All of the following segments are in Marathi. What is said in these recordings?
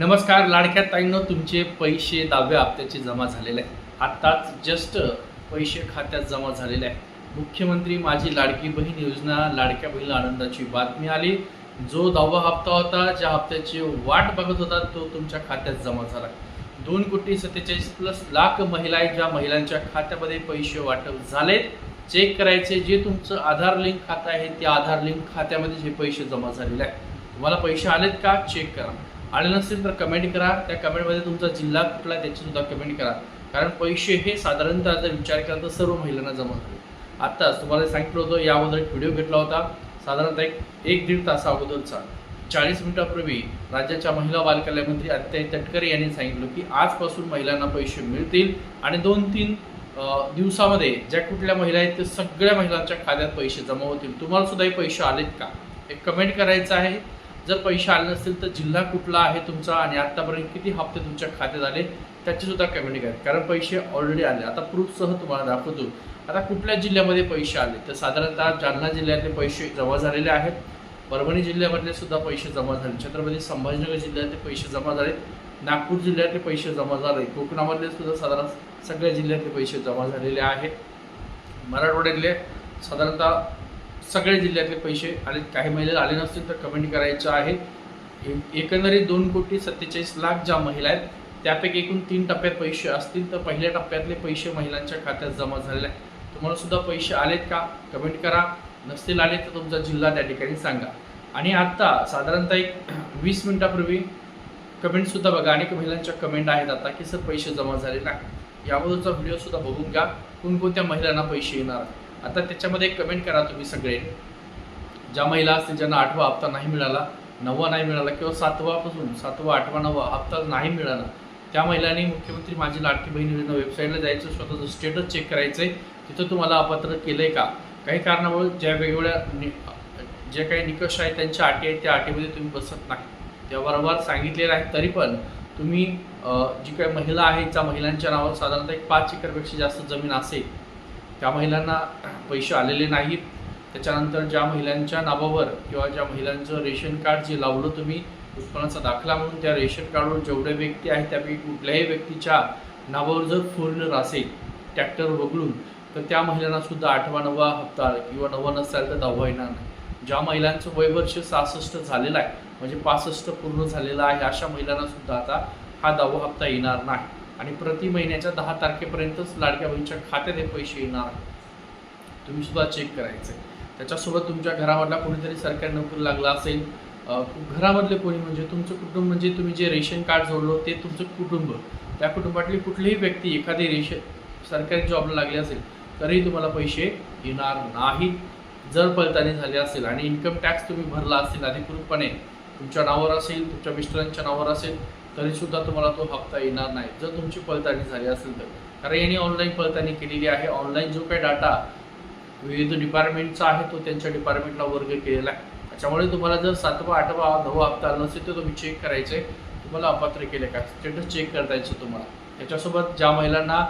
नमस्कार लाडक्या ताईंनो तुमचे पैसे दहाव्या हप्त्याचे जमा झालेले आहे आत्ताच जस्ट पैसे खात्यात जमा झालेले आहे मुख्यमंत्री माझी लाडकी बहीण योजना लाडक्या बहिणीला आनंदाची बातमी आली. जो दहावा हप्ता होता ज्या हप्त्याची वाट बघत होता तो तुमच्या खात्यात जमा झाला. दोन कोटी सत्तेचाळीस प्लस लाख महिला आहेत ज्या महिलांच्या खात्यामध्ये पैसे वाटप झालेत चेक करायचे जे तुमचं आधार लिंक खातं आहे त्या आधार लिंक खात्यामध्ये जे पैसे जमा झालेले आहे तुम्हाला पैसे आलेत का? चेक करा. आले नसतील तर कमेंट करा. त्या कमेंटमध्ये तुमचा जिल्हा कुठला आहे त्याचीसुद्धा कमेंट करा. कारण पैसे हे साधारणतः जर विचार केला तर सर्व महिलांना जमा होते आत्ताच तुम्हाला सांगितलं होतं याबद्दल एक व्हिडिओ घेतला होता. साधारणतः एक एक दीड तासा अगोदरचा. चाळीस मिनिटापूर्वी राज्याच्या महिला बालकल्याण मंत्री तटकरे यांनी सांगितलं की आजपासून महिलांना पैसे मिळतील आणि दोन तीन दिवसामध्ये ज्या कुठल्या महिला आहेत त्या सगळ्या महिलांच्या खात्यात पैसे जमा होतील. तुम्हाला सुद्धा हे पैसे आलेत का? एक कमेंट करायचं आहे. जर पैसे आले नसतील तर जिल्हा कुठला आहे तुमचा आणि आत्तापर्यंत किती हप्ते तुमच्या खात्यात आले त्याची सुद्धा कमेंट करा कारण पैसे ऑलरेडी आले. आता प्रूफसह तुम्हाला दाखवतो. आता कुठल्या जिल्ह्यामध्ये पैसे आले? तर साधारणतः जालना जिल्ह्यातले पैसे जमा झालेले आहेत. परभणी जिल्ह्यामधले सुद्धा पैसे जमा झाले. छत्रपती संभाजीनगर जिल्ह्यातले पैसे जमा झाले. नागपूर जिल्ह्यातले पैसे जमा झाले. कोकणामधले सुद्धा साधारण सगळ्या जिल्ह्यातले पैसे जमा झालेले आहेत. मराठवाड्यातले साधारणतः सगळ्या जिल्ह्यातले पैसे आले काही महिला आले नसतील तर कमेंट करायचं आहे. एकंदरीत दोन कोटी सत्तेचाळीस लाख ज्या महिला आहेत त्यापैकी एकूण तीन टप्प्यात पैसे असतील तर पहिल्या टप्प्यातले पैसे महिलांच्या खात्यात जमा झालेले आहेत. तुम्हाला सुद्धा पैसे आलेत का? कमेंट करा. नसतील आले तर तुमचा जिल्हा त्या ठिकाणी सांगा. आणि आत्ता साधारणतः एक वीस मिनिटापूर्वी कमेंटसुद्धा बघा. अनेक महिलांच्या कमेंट आहेत आता की सर पैसे जमा झाले नाही याबद्दलचा व्हिडिओसुद्धा बघून घ्या. कोणकोणत्या महिलांना पैसे येणार आता त्याच्यामध्ये एक कमेंट करा तुम्ही सगळे. ज्या महिला असतील ज्यांना आठवा हप्ता नाही मिळाला नववा नाही मिळाला किंवा सातवापासून सातवा आठवा नववा हप्ता नाही मिळाला त्या महिलांनी मुख्यमंत्री माझी लाडकी बहीण योजना वेबसाईटला जायचं स्वतःचं स्टेटस चेक करायचं आहे तिथं तुम्हाला अपात्र केलं आहे का? काही कारणामुळे ज्या वेगवेगळ्या जे काही निकष आहेत त्यांच्या अटी आहेत त्या अटीमध्ये तुम्ही बसत नाही. वारंवार सांगितलेलं आहे तरी पण तुम्ही जी काही महिला आहेत त्या महिलांच्या नावावर साधारणतः एक पाच एकरपेक्षा जास्त जमीन असेल त्या महिलांना पैसे आलेले नाहीत त्याच्यानंतर ज्या महिलांच्या नावावर किंवा ज्या महिलांचं रेशन कार्ड जे लावलं तुम्ही उत्पन्नाचा दाखला म्हणून त्या रेशन कार्डवर जेवढे व्यक्ती आहेत त्यापैकी कुठल्याही व्यक्तीच्या नावावर जर फोर व्हीलर असेल ट्रॅक्टर वगळून तर त्या महिलांनासुद्धा आठवा नववा हप्ता किंवा नववा नसाल तर दहावा येणार नाही. ज्या महिलांचं वयवर्ष सहासष्ट झालेलं आहे म्हणजे पासष्ट पूर्ण झालेलं आहे अशा महिलांनासुद्धा आता हा दहावा हप्ता येणार नाही. आणि प्रति महिन्याच्या दहा तारखेपर्यंतच लाडक्या बहिणीच्या खात्यात हे पैसे येणार. तुम्ही सुद्धा चेक करायचे त्याच्यासोबत तुमच्या घरामधला कोणीतरी सरकारी नोकरी लागला असेल घरामधले कोणी म्हणजे तुमचं कुटुंब म्हणजे तुम्ही जे रेशन कार्ड जोडलो ते तुमचं कुटुंब. त्या कुटुंबातली कुठलीही व्यक्ती एखादी रेशन सरकारी जॉबला लागली असेल तरीही तुम्हाला पैसे येणार नाहीत. जर पळताणी झाली असेल आणि इन्कम टॅक्स तुम्ही भरला असेल अधिकृतपणे तुमच्या नावावर असेल तुमच्या मिस्टरांच्या नावावर असेल तरीसुद्धा तुम्हाला तो हप्ता येणार नाही. जर तुमची पडताळणी झाली असेल तर. कारण यांनी ऑनलाईन पडताळणी केलेली आहे. ऑनलाईन जो काही डाटा विविध डिपार्टमेंटचा आहे तो त्यांच्या डिपार्टमेंटला वर्ग केलेला आहे. त्याच्यामुळे तुम्हाला जर सातवा आठवा नववा हप्ता आला नसेल तर तुम्ही चेक करायचे. तुम्हाला अपात्र केले का? स्टेटस चेक करता यायचं तुम्हाला. त्याच्यासोबत ज्या महिलांना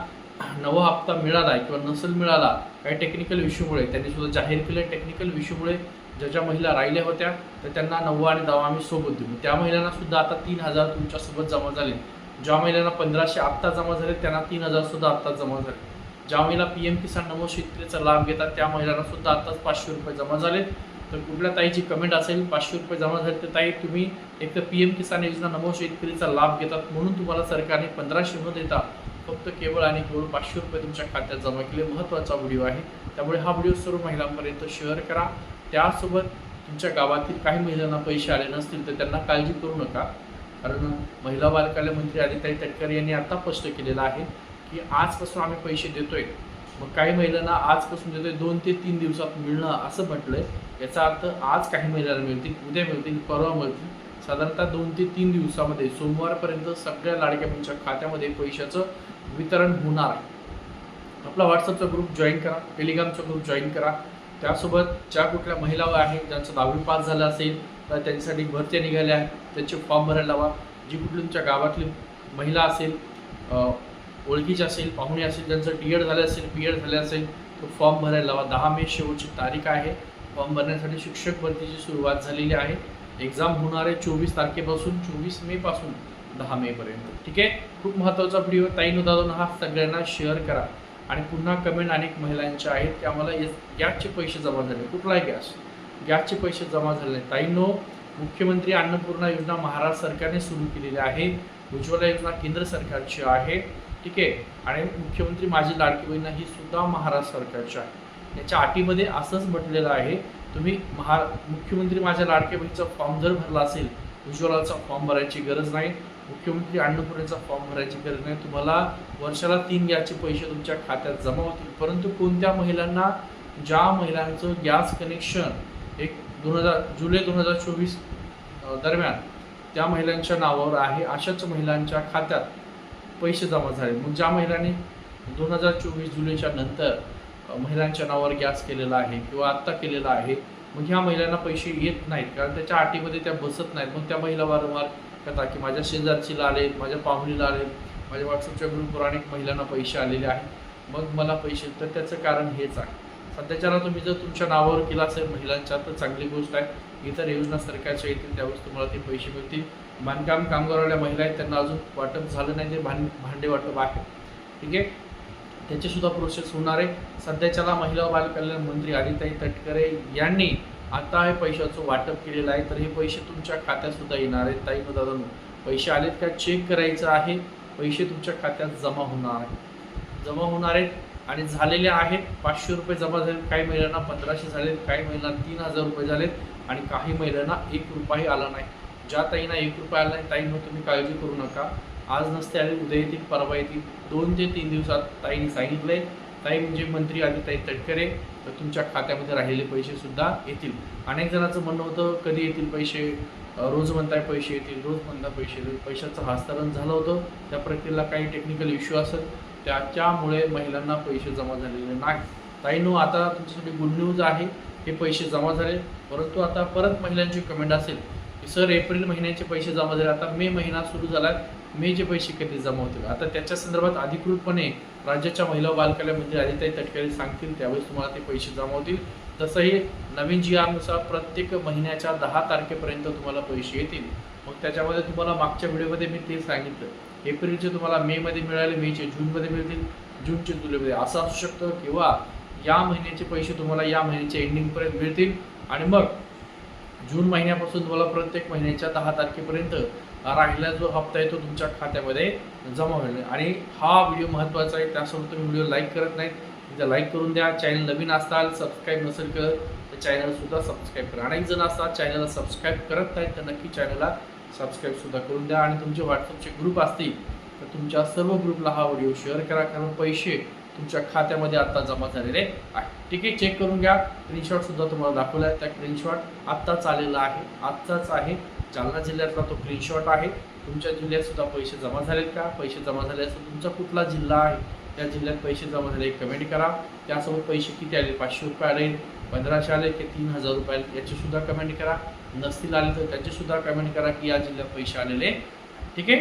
नवा हप्ता मिळाला किंवा नसेल मिळाला काही टेक्निकल इश्यूमुळे त्यांनी सुद्धा जाहीर केलं. टेक्निकल इश्यूमुळे ज्या ज्या महिला राहिल्या होत्या तर त्यांना नववा आणि दहावा आम्ही सोबत देऊ. त्या महिलांना सुद्धा आता तीन हजार तुमच्यासोबत जमा झाले. ज्या महिलांना पंधराशे आत्ता जमा झाले त्यांना तीन हजार सुद्धा जमा झाले. ज्या महिला पी एम किसान नमो शेतकरीचा लाभ घेतात त्या महिलांना सुद्धा पाचशे रुपये जमा झाले. तर कुठल्या ताईची कमेंट असेल पाचशे रुपये जमा झाले तर ताई तुम्ही एक तर पी एम किसान योजना नमो शेतकरीचा लाभ घेतात म्हणून तुम्हाला सरकारने पंधराशे न देता फक्त केवळ आणि केवळ पाचशे रुपये तुमच्या खात्यात जमा केले. महत्त्वाचा व्हिडिओ आहे. त्यामुळे हा व्हिडिओ सर्व महिलांपर्यंत शेअर करा. त्यासोबत तुमच्या गावातील काही महिलांना पैसे आले नसतील तर त्यांना काळजी करू नका. कारण महिला बालकल्याण मंत्री आदिताई तटकरे यांनी आता स्पष्ट केलेलं आहे की आजपासून आम्ही पैसे देतोय. मग काही महिलांना आजपासून देतोय दोन ते तीन दिवसात मिळणं असं म्हटलंय. याचा अर्थ आज काही महिलांना मिळतील उद्या मिळतील परवा मिळतील. साधारणतः दोन ते तीन दिवसामध्ये सोमवारपर्यंत सगळ्या लाडक्या बहिणीच्या खात्यामध्ये पैशाचं वितरण होणार आहे. आपला व्हॉट्सअपचा ग्रुप जॉईन करा टेलिग्रामचा ग्रुप जॉईन करा. त्यासोबत ज्या कुठल्या महिला आहेत ज्यांचं दहावी पास झालं असेल तर त्यांच्यासाठी भरत्या निघाल्या आहेत. त्यांचे फॉर्म भरायला लावा. जी कुठली तुमच्या गावातली महिला असेल ओळखीची असेल पाहुणे असेल ज्यांचं डी एड झालं असेल बी एड झालं असेल तो फॉर्म भरायला लावा. दहा मे शेवटची तारीख आहे. फॉर्म भरण्यासाठी शिक्षक भरतीची सुरुवात झालेली आहे. एक्झाम होणार आहे चोवीस तारखेपासून चोवीस मेपासून दहा मेपर्यंत ठीक आहे? खूप महत्त्वाचा व्हिडिओ ताई दादानो हा सगळ्यांना शेअर करा. आणि पुन्हा कमेंट अनेक महिलांच्या आहेत की आम्हाला यस- गॅसचे पैसे जमा झाले. कुठलाही गॅस. गॅसचे पैसे जमा झाले नाही ताईनो मुख्यमंत्री अन्नपूर्णा योजना महाराष्ट्र सरकारने सुरू केलेली आहे. उज्ज्वला योजना केंद्र सरकारची आहे. ठीक आहे? आणि मुख्यमंत्री माझी लाडकी बहीण ही सुद्धा महाराष्ट्र सरकारची आहे. याच्या अटीमध्ये असंच म्हटलेलं आहे. तुम्ही महा मुख्यमंत्री माझ्या लाडक्या बहिणीचा फॉर्म जर भरला असेल उज्ज्वलाचा फॉर्म भरायची गरज नाही. मुख्यमंत्री अन्नपूर्णेचा फॉर्म भरायची गरज नाही. तुम्हाला वर्षाला तीन गॅसचे पैसे तुमच्या खात्यात जमा होतील. परंतु कोणत्या महिलांना ज्या महिलांचं गॅस कनेक्शन एक दोन हजार जुलै दोन हजार चोवीस दरम्यान त्या महिलांच्या नावावर आहे अशाच महिलांच्या खात्यात पैसे जमा झाले. मग ज्या महिलांनी दोन हजार चोवीस जुलैच्या नंतर महिलांच्या नावावर गॅस केलेला आहे किंवा आत्ता केलेला आहे मग ह्या महिलांना पैसे येत नाहीत. कारण त्याच्या अटीमध्ये त्या बसत नाहीत. मग त्या महिला वारंवार कथा की माझ्या शेजारचीला आलेत माझ्या पाहुणीला आले माझ्या व्हॉट्सअपच्या ग्रुपवर अनेक महिलांना पैसे आलेले आहेत. मग मला पैसे तर त्याचं कारण हेच आहे. सध्याच्याला तुम्ही जर तुमच्या नावावर केला असेल महिलांच्या तर चांगली गोष्ट आहे. इतर योजना सरकारच्या येतील त्यावेळेस तुम्हाला ते पैसे मिळतील. बांधकाम कामगारवाल्या महिला आहेत त्यांना अजून वाटप झालं नाही ते भां भांडे वाटप आहे. ठीक आहे? त्याचीसुद्धा प्रोसेस होणार आहे. सध्याच्याला महिला बालकल्याण मंत्री आदिताई तटकरे यांनी आता हे पैशाचं वाटप केलेलं आहे तर हे पैसे तुमच्या खात्यात सुद्धा येणार आहेत. ताई दादा पैसे आलेत का? चेक करायचं आहे. पैसे तुमच्या खात्यात जमा होणार आहेत. जमा होणार आहेत आणि झालेले आहेत. पाचशे रुपये जमा झाले. काही महिलांना पंधराशे झालेत काही महिलांना तीन हजार रुपये झालेत आणि काही महिलांना एक रुपयाही आला नाही. ज्या ताईंना एक रुपया आला नाही ताईंना तुम्ही काळजी करू नका. आज नसते आले उद्या येतील परवा येतील. दोन ते तीन दिवसात ताईंनी सांगितलं आहे ताई म्हणजे मंत्री आदिताई तटकरे तर तुमच्या खात्यामध्ये राहिलेले पैसेसुद्धा येतील. अनेक जणांचं म्हणणं होतं कधी येतील पैसे? रोज म्हणताय पैसे येतील रोज म्हणताय पैसे. येतील पैशाचं हस्तांतरण झालं होतं. त्या प्रक्रियेला काही टेक्निकल इश्यू असेल त्याच्यामुळे महिलांना पैसे जमा झालेले नाही ताईनो आता तुमच्यासाठी गुड न्यूज आहे हे पैसे जमा झाले. परंतु आता परत महिलांची कमेंट असेल. सर एप्रिल महिन्याचे पैसे जमा झाले. आता मे महिना सुरू झाला. मेचे पैसे कधी जमा होतील? आता त्याच्या संदर्भात अधिकृतपणे राज्याच्या महिला व बालकल्याण आदिताई तटकरे सांगतील. त्यावेळेस तुम्हाला ते पैसे जमा होतील. तसंही नवीन जी आरनुसार प्रत्येक महिन्याच्या दहा तारखेपर्यंत तुम्हाला पैसे येतील. मग त्याच्यामध्ये तुम्हाला मागच्या व्हिडिओमध्ये मी ते सांगितलं. एप्रिलचे तुम्हाला मेमध्ये मिळाले मेचे जूनमध्ये मिळतील जूनचे जुलैमध्ये असं असू शकतं किंवा या महिन्याचे पैसे तुम्हाला या महिन्याच्या एंडिंगपर्यंत मिळतील. आणि मग जून महिन्यापासून तुम्हाला प्रत्येक महिन्याच्या दहा तारखेपर्यंत राहिला जो हप्ता आहे तो तुमच्या खात्यामध्ये जमा होईल. आणि हा व्हिडिओ महत्त्वाचा आहे त्यासोबत तुम्ही व्हिडिओ लाईक करत नाहीत एकदा लाईक करून द्या. चॅनल नवीन असताल सबस्क्राईब नसेल कर तर चॅनलसुद्धा सबस्क्राईब करा. अनेक जण असतात चॅनलला सबस्क्राईब करत नाहीत तर नक्की चॅनलला सबस्क्राईबसुद्धा करून द्या. आणि तुमचे व्हॉट्सअपचे ग्रुप असतील तर तुमच्या सर्व ग्रुपला हा व्हिडिओ शेअर करा. कारण पैसे तुमच्या खात्यामध्ये आता जमा झालेले आहे. ठीक आहे चेक करून घ्या. स्क्रीनशॉट सुद्धा तुम्हाला दाखवला आहे. त्या स्क्रीनशॉट आत्ताच आलेला आहे. आत्ताच आहे. जालना जिल्ह्यातला तो स्क्रीनशॉट आहे. तुमच्या जिल्ह्यात सुद्धा पैसे जमा झालेत का? पैसे जमा झाले असं तुमचा कुठला जिल्हा आहे? त्या जिल्ह्यात पैसे जमा झाले कमेंट करा. त्यासोबत पैसे किती आले? पाचशे रुपये आले. पंधराशे आले की तीन हजार रुपये आले. याचेसुद्धा कमेंट करा. नसतील आले तर त्याचेसुद्धा कमेंट करा की या जिल्ह्यात पैसे आलेले ठीक आहे?